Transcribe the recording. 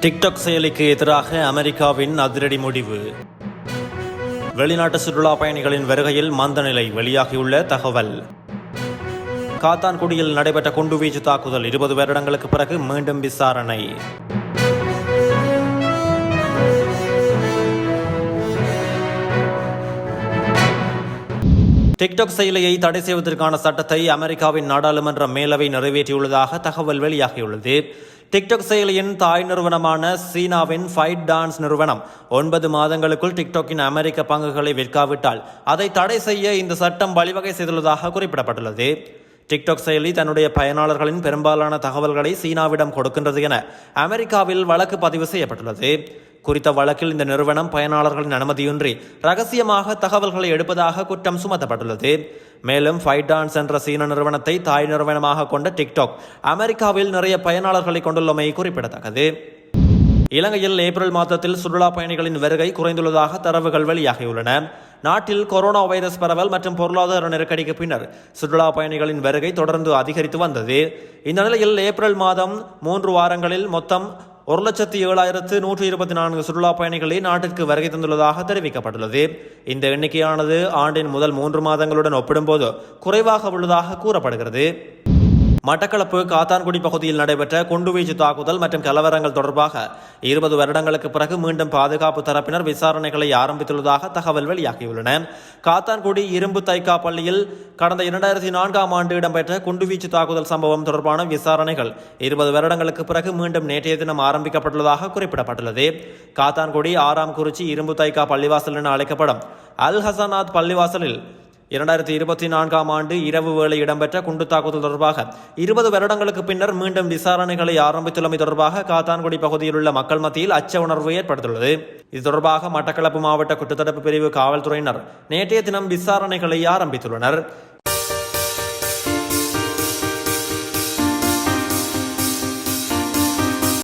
TikTok செயலிக்கு எதிராக அமெரிக்காவின் அதிரடி முடிவு. வெளிநாட்டு சுற்றுலா பயணிகளின் வருகையில் மந்தநிலை வெளியாகியுள்ள தகவல். காத்தான்குடியில் நடைபெற்ற குண்டுவீச்சு தாக்குதல் இருபது வருடங்களுக்கு பிறகு மீண்டும் விசாரணை. டிக்டாக் செயலியை தடை செய்வதற்கான சட்டத்தை அமெரிக்காவின் நாடாளுமன்ற மேலவை நிறைவேற்றியுள்ளதாக தகவல் வெளியாகியுள்ளது. டிக்டாக் செயலியின் தாய் நிறுவனமான சீனாவின் ஃபைட் டான்ஸ் நிறுவனம் ஒன்பது மாதங்களுக்குள் டிக்டாக்கின் அமெரிக்க பங்குகளை விற்காவிட்டால் அதை தடை செய்ய இந்த சட்டம் வழிவகை செய்துள்ளதாக குறிப்பிடப்பட்டுள்ளது. டிக்டாக் செயலி தன்னுடைய பயனாளர்களின் பெரும்பாலான தகவல்களை சீனாவிடம் கொடுக்கின்றது என அமெரிக்காவில் வழக்கு பதிவு செய்யப்பட்டுள்ளது. குறித்த வழக்கில் இந்த நிறுவனம் பயனாளர்களின் அனுமதியின்றி ரகசியமாக தகவல்களை எடுப்பதாக குற்றம் சுமத்தப்பட்டுள்ளது. மேலும் ஃபைடான்ஸ் என்ற சீன நிறுவனத்தை தாய் நிறுவனமாக கொண்ட டிக்டாக் அமெரிக்காவில் நிறைய பயனாளர்களை கொண்டுள்ளமை குறிப்பிடத்தக்கது. இலங்கையில் ஏப்ரல் மாதத்தில் சுற்றுலா பயணிகளின் வருகை குறைந்துள்ளதாக தரவுகள் வெளியாகியுள்ளன. நாட்டில் கொரோனா வைரஸ் பரவல் மற்றும் பொருளாதார நெருக்கடிக்கு பின்னர் சுற்றுலா பயணிகளின் வருகை தொடர்ந்து அதிகரித்து வந்தது. இந்த நிலையில் ஏப்ரல் மாதம் மூன்று வாரங்களில் மொத்தம் ஒரு லட்சத்தி ஏழாயிரத்து நூற்று இருபத்தி நான்கு சுற்றுலா பயணிகளை நாட்டிற்கு வருகை தந்துள்ளதாக தெரிவிக்கப்பட்டுள்ளது. இந்த எண்ணிக்கையானது ஆண்டின் முதல் மூன்று மாதங்களுடன் ஒப்பிடும்போது குறைவாக உள்ளதாக கூறப்படுகிறது. மட்டக்களப்பு காத்தான்குடி பகுதியில் நடைபெற்ற குண்டுவீச்சு தாக்குதல் மற்றும் கலவரங்கள் தொடர்பாக இருபது வருடங்களுக்கு பிறகு மீண்டும் பாதுகாப்பு தரப்பினர் விசாரணைகளை ஆரம்பித்துள்ளதாக தகவல் வெளியாகியுள்ளன. காத்தான்குடி இரும்பு தைக்கா பள்ளியில் கடந்த இரண்டாயிரத்தி நான்காம் ஆண்டு இடம்பெற்ற குண்டுவீச்சு தாக்குதல் சம்பவம் தொடர்பான விசாரணைகள் இருபது வருடங்களுக்கு பிறகு மீண்டும் நேற்றைய தினம் ஆரம்பிக்கப்பட்டுள்ளதாக குறிப்பிடப்பட்டுள்ளது. காத்தான்குடி ஆறாம் குறிச்சி இரும்பு தைக்கா பள்ளிவாசல் என அழைக்கப்படும் அல் ஹசனாத் பள்ளிவாசலில் இரண்டாயிரத்தி இருபத்தி நான்காம் ஆண்டு இரவு வேளை இடம்பெற்ற குண்டு தாக்குதல் தொடர்பாக இருபது வருடங்களுக்கு பின்னர் மீண்டும் விசாரணைகளை ஆரம்பித்துள்ளமை தொடர்பாக காத்தான்குடி பகுதியில் உள்ள மக்கள் மத்தியில் அச்ச உணர்வு ஏற்படுத்தியுள்ளது. இது தொடர்பாக மட்டக்களப்பு மாவட்ட குற்றத்தடுப்பு பிரிவு காவல்துறையினர் நேற்றைய தினம் விசாரணைகளை ஆரம்பித்துள்ளனர்.